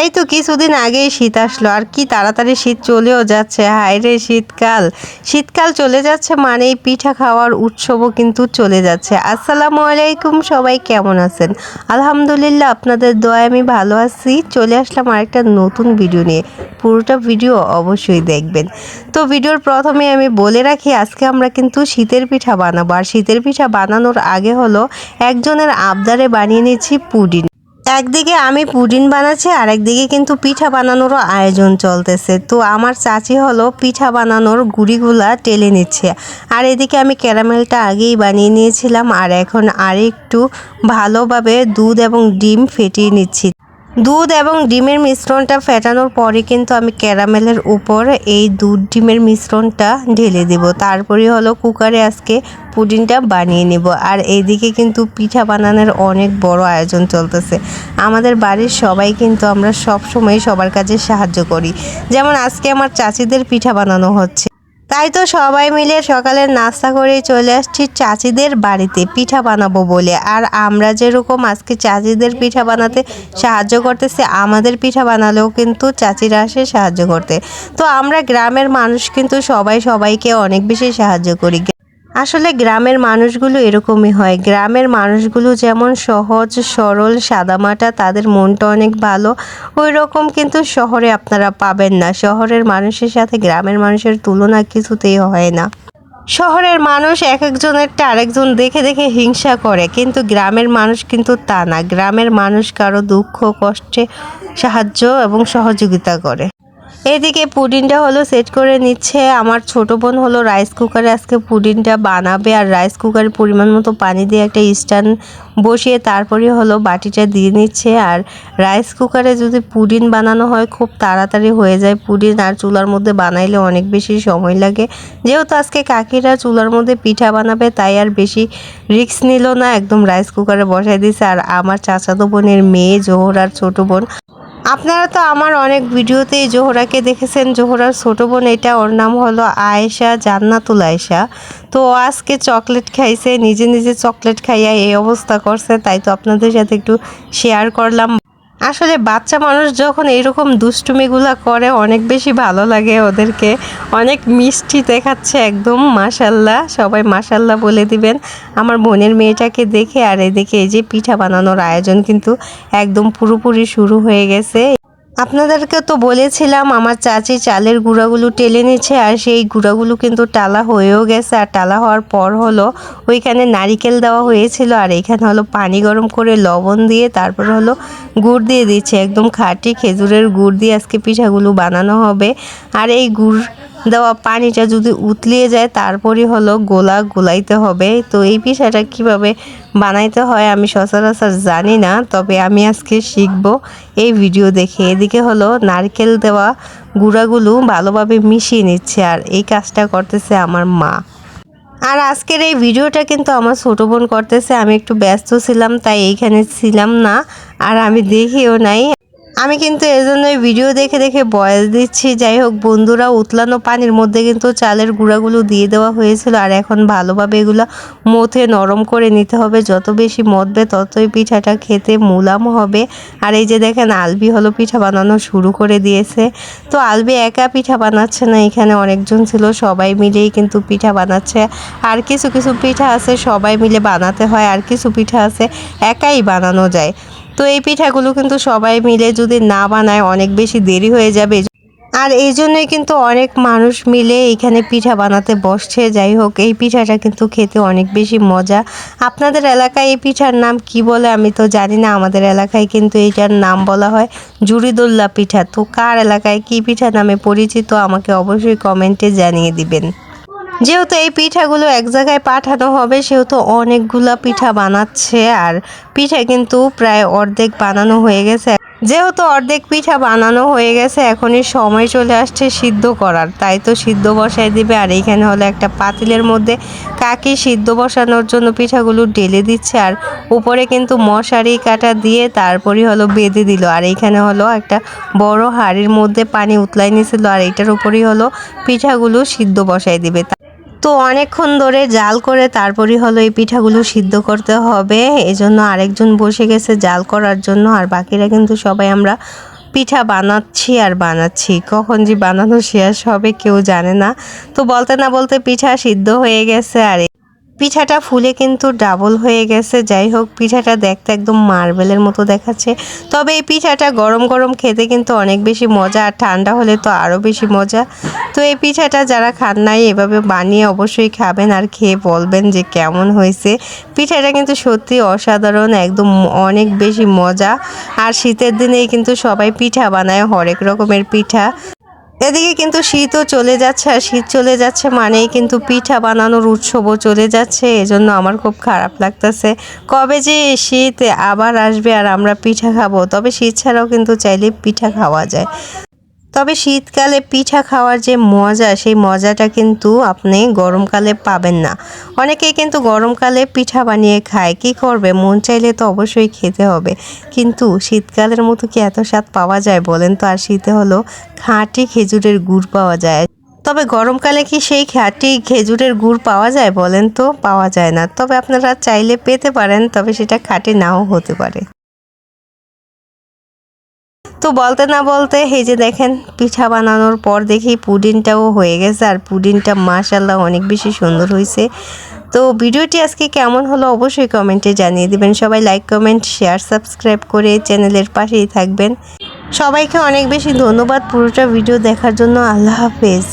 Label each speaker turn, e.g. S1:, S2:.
S1: এই তো কিছুদিন আগেই শীত আসলো, আর কি তাড়াতাড়ি শীত চলেও যাচ্ছে। হায় রে শীতকাল। শীতকাল চলে যাচ্ছে মানেই পিঠা খাওয়ার উৎসবও কিন্তু চলে যাচ্ছে। আসসালামু আলাইকুম, সবাই কেমন আছেন? আলহামদুলিল্লাহ, আপনাদের দোয়ায় আমি ভালো আছি। চলে আসলাম আরেকটা নতুন ভিডিও নিয়ে। পুরোটা ভিডিও অবশ্যই দেখবেন। তো ভিডিওর প্রথমে আমি বলে রাখি, আজকে আমরা কিন্তু শীতের পিঠা বানাবো। আর শীতের পিঠা বানানোর আগে হলো একজনের আবদারে বানিয়ে নিচ্ছি পুডিং। একদিকে আমি পুডিং বানাচ্ছি আর একদিকে কিন্তু পিঠা বানানোরও আয়োজন চলতেছে। তো আমার চাচি হলো পিঠা বানানোর গুড়িগুলা টেলে নিচ্ছে। আর এদিকে আমি ক্যারামেলটা আগেই বানিয়ে নিয়েছিলাম, আর এখন আরেকটু ভালোভাবে দুধ এবং ডিম ফেটিয়ে নিচ্ছি। দুধ এবং ডিমের মিশ্রণটা ফেটানোর পরে কিন্তু আমি ক্যারামেলের উপর এই দুধ ডিমের মিশ্রণটা ঢেলে দেব। তারপরে হলো কুকারে আজকে পুডিংটা বানিয়ে নেব। আর এইদিকে কিন্তু পিঠা বানানোর অনেক বড় আয়োজন চলতেছে। আমাদের বাড়ির সবাই কিন্তু আমরা সব সময় সবার কাজে সাহায্য করি। যেমন আজকে আমার চাচিদের পিঠা বানানো হচ্ছে। তাই তো সবাই মিলে সকালের নাস্তা করে চলে আসছি চাচিদের বাড়িতে পিঠা বানাবো বলে। আর আমরা যেরকম আজকে চাচিদের পিঠা বানাতে সাহায্য করতেছে, আমাদের পিঠা বানালেও কিন্তু চাচিরা আসে সাহায্য করতে। তো আমরা গ্রামের মানুষ কিন্তু সবাই সবাইকে অনেক বেশি সাহায্য করি। আসলে গ্রামের মানুষগুলো এরকমই হয়। গ্রামের মানুষগুলো যেমন সহজ, সরল, সাদামাটা, তাদের মনটা অনেক ভালো। ওই রকম কিন্তু শহরে আপনারা পাবেন না। শহরের মানুষের সাথে গ্রামের মানুষের তুলনা কিছুতেই হয় না। শহরের মানুষ এক একজনেরটা আরেকজন দেখে দেখে হিংসা করে, কিন্তু গ্রামের মানুষ কিন্তু তা না। গ্রামের মানুষ কারও দুঃখ, কষ্টে সাহায্য এবং সহযোগিতা করে। এদিকে পুডিংটা হলো সেট করে নিচ্ছে। আমার ছোট বোন হলো রাইস কুকারে আজকে পুডিংটা বানাবে আর রাইস কুকারে পরিমাণ মতো পানি দিয়ে একটা স্ট্যান্ড বসিয়ে তারপরে হলো বাটিটা দিয়ে নিচ্ছে। আর রাইস কুকারে যদি পুডিং বানানো হয়, খুব তাড়াতাড়ি হয়ে যায় পুডিং আর চুলার মধ্যে বানাইলে অনেক বেশি সময় লাগে। যেহেতু আজকে কাকিরা চুলার মধ্যে পিঠা বানাবে, তাই আর বেশি রিস্ক নিল না, একদম রাইস কুকারে বসাই দিয়েছে আর আমার চাচাতো বোনের মেয়ে জোহর আর ছোট বোন আপনারা তো আমার অনেক ভিডিওতেই জোহরাকে দেখেছেন। জোহরার ছোট বোন এটা, ওর নাম হলো আয়েশা, জান্নাতুল আয়েশা। তো ও আজকে চকলেট খাইছে, নিজে নিজে চকলেট খাইয়া এই অবস্থা করছে। তাই তো আপনাদের সাথে একটু শেয়ার করলাম। আসলে বাচ্চা মানুষ যখন এইরকম দুষ্টুমিগুলা করে, অনেক বেশি ভালো লাগে ওদেরকে। অনেক মিষ্টি দেখাচ্ছে একদম, মাশাল্লাহ। সবাই মাশাল্লাহ বলে দিবেন। আমার বোনের মেয়েটাকে দেখে আর এদিকে এই যে পিঠা বানানোর আয়োজন কিন্তু একদম পুরোপুরি শুরু হয়ে গেছে। আপনাদেরকে তো বলেছিলাম, আমার চাচি চালের গুঁড়াগুলো টেলে নিচ্ছে আর সেই গুঁড়াগুলো কিন্তু টালা হয়েও গেছে আর টালা হওয়ার পর হলো ওইখানে নারিকেল দেওয়া হয়েছিল আর এখানে হলো পানি গরম করে লবণ দিয়ে তারপর হলো গুড় দিয়ে দিচ্ছে একদম খাঁটি খেজুরের গুড় দিয়ে আজকে পিঠাগুলো বানানো হবে। আর এই গুড় দেওয়া পানিটা যদি উতলিয়ে যায় তারপরই হলো গোলা গোলাইতে হবে। তো এই পিঠাটা কীভাবে বানাইতে হয়, আমি সচরাচর জানি না, তবে আমি আজকে শিখব। এই ভিডিও দেখে এদিকে হলো নারকেল দেওয়া গুঁড়াগুলো ভালোভাবে মিশিয়ে নিচ্ছে আর এই কাজটা করতেছে আমার মা। আর আজকের এই ভিডিওটা কিন্তু আমার ছোটো বোন করতেছে, আমি একটু ব্যস্ত ছিলাম, তাই এইখানে ছিলাম না, আর আমি দেখিও নাই। আমি কিন্তু এই এজন্যই ভিডিও দেখে দেখে বয়স দিচ্ছি। যাই হোক, বন্ধুরা, উতলানো পানির মধ্যে কিন্তু চালের গুঁড়াগুলো দিয়ে দেওয়া হয়েছিল আর এখন ভালোভাবে এগুলো মথে নরম করে নিতে হবে। যত বেশি মতবে ততই পিঠাটা খেতে মুলাম হবে। আর এই যে দেখেন, আলবি হলো পিঠা বানানো শুরু করে দিয়েছে। তো আলবি একা পিঠা বানাচ্ছে না, এখানে অনেকজন ছিল, সবাই মিলেই কিন্তু পিঠা বানাচ্ছে। আর কিছু কিছু পিঠা আছে, সবাই মিলে বানাতে হয়, আর কিছু পিঠা আছে, একাই বানানো যায়। তো এই পিঠাগুলো কিন্তু সবাই মিলে যদি না বানায় অনেক বেশি দেরি হয়ে যাবে। আর এই জন্যই কিন্তু অনেক মানুষ মিলে এখানে পিঠা বানাতে বসছে। যাই হোক, এই পিঠাটা কিন্তু খেতে অনেক বেশি মজা। আপনাদের এলাকায় এই পিঠার নাম কি বলে আমি তো জানি না। আমাদের এলাকায় কিন্তু এইটার নাম বলা হয় জুরিদুল্লা পিঠা। তো কার এলাকায় কি পিঠা নামে পরিচিত আমাকে অবশ্যই কমেন্টে জানিয়ে দিবেন। যেহেতু এই পিঠাগুলো এক জায়গায় পাঠানো হবে, সেহেতু অনেকগুলা পিঠা বানাচ্ছে আর পিঠা কিন্তু প্রায় অর্ধেক বানানো হয়ে গেছে। যেহেতু অর্ধেক পিঠা বানানো হয়ে গেছে, এখনই সময় চলে আসছে সিদ্ধ করার। তাই তো সিদ্ধ বসাই দিবে, আর এইখানে হলো একটা পাতিলের মধ্যে কাকি সিদ্ধ বসানোর জন্য পিঠাগুলো ঢেলে দিচ্ছে। আর উপরে কিন্তু মশারি কাটা দিয়ে তারপরই হলো বেঁধে দিল। আর এইখানে হলো একটা বড় হাঁড়ির মধ্যে পানি উতলাই নিয়েছিল আর এইটার উপরেই হলো পিঠাগুলো সিদ্ধ বসাই দিবে। তো অনেকক্ষণ ধরে জাল করে তারপরই হলো এই পিঠাগুলো সিদ্ধ করতে হবে। এজন্য আরেকজন বসে গেছে জাল করার জন্য, আর বাকিরা কিন্তু সবাই আমরা পিঠা বানাচ্ছি আর বানাচ্ছি। কখন যে বানানো শেষ হবে কেউ জানে না। তো বলতে না বলতে পিঠা সিদ্ধ হয়ে গেছে, আর পিঠাটা ফুলে কিন্তু ডাবল হয়ে গেছে। যাই হোক পিঠাটা দেখতে একদম মার্বেলের মতো দেখাচ্ছে। তবে এই পিঠাটা গরম গরম খেতে কিন্তু অনেক বেশি মজা, আর ঠান্ডা হলে তো আরও বেশি মজা। তো এই পিঠাটা যারা খান নাই, এভাবে বানিয়ে অবশ্যই খাবেন আর খেয়ে বলবেন যে কেমন হয়েছে। পিঠাটা কিন্তু সত্যি অসাধারণ, একদম অনেক বেশি মজা। আর শীতের দিনেই কিন্তু সবাই পিঠা বানায়, হরেক রকমের পিঠা। এদিকে কিন্তু শীতও চলে যাচ্ছে, আর শীত চলে যাচ্ছে মানেই কিন্তু পিঠা বানানোর উৎসবও চলে যাচ্ছে, এজন্য আমার খুব খারাপ লাগতেছে। কবে যে শীত আবার আসবে আর আমরা পিঠা খাব, তবে শীত ছাড়াও কিন্তু চাইলে পিঠা খাওয়া যায়। তবে শীতকালে পিঠা খাওয়ার যে মজা, সেই মজাটা কিন্তু আপনি গরমকালে পাবেন না। অনেকেই কিন্তু গরমকালে পিঠা বানিয়ে খায়। কি করবে? মন চাইলে তো অবশ্যই খেতে হবে। কিন্তু শীতকালের মতো কি এত স্বাদ পাওয়া যায় বলেন তো? আর শীতে হলো খাঁটি খেজুরের গুড় পাওয়া যায়। তবে গরমকালে কি সেই খাঁটি খেজুরের গুড় পাওয়া যায় বলেন তো? পাওয়া যায় না। তবে আপনারা চাইলে পেতে পারেন, তবে সেটা খাঁটি নাও হতে পারে। তো বলতে না বলতে এই যে দেখেন পিঠা বানানোর পর দেখি পুডিংটাও হয়ে গেছে আর পুডিংটা মাশাল্লাহ অনেক বেশি সুন্দর হয়েছে। তো ভিডিওটি আজকে কেমন হলো অবশ্যই কমেন্টে জানিয়ে দেবেন। সবাই লাইক, কমেন্ট, শেয়ার, সাবস্ক্রাইব করে চ্যানেলের পাশেই থাকবেন। সবাইকে অনেক বেশি ধন্যবাদ পুরোটা ভিডিও দেখার জন্য। আল্লাহ হাফেজ।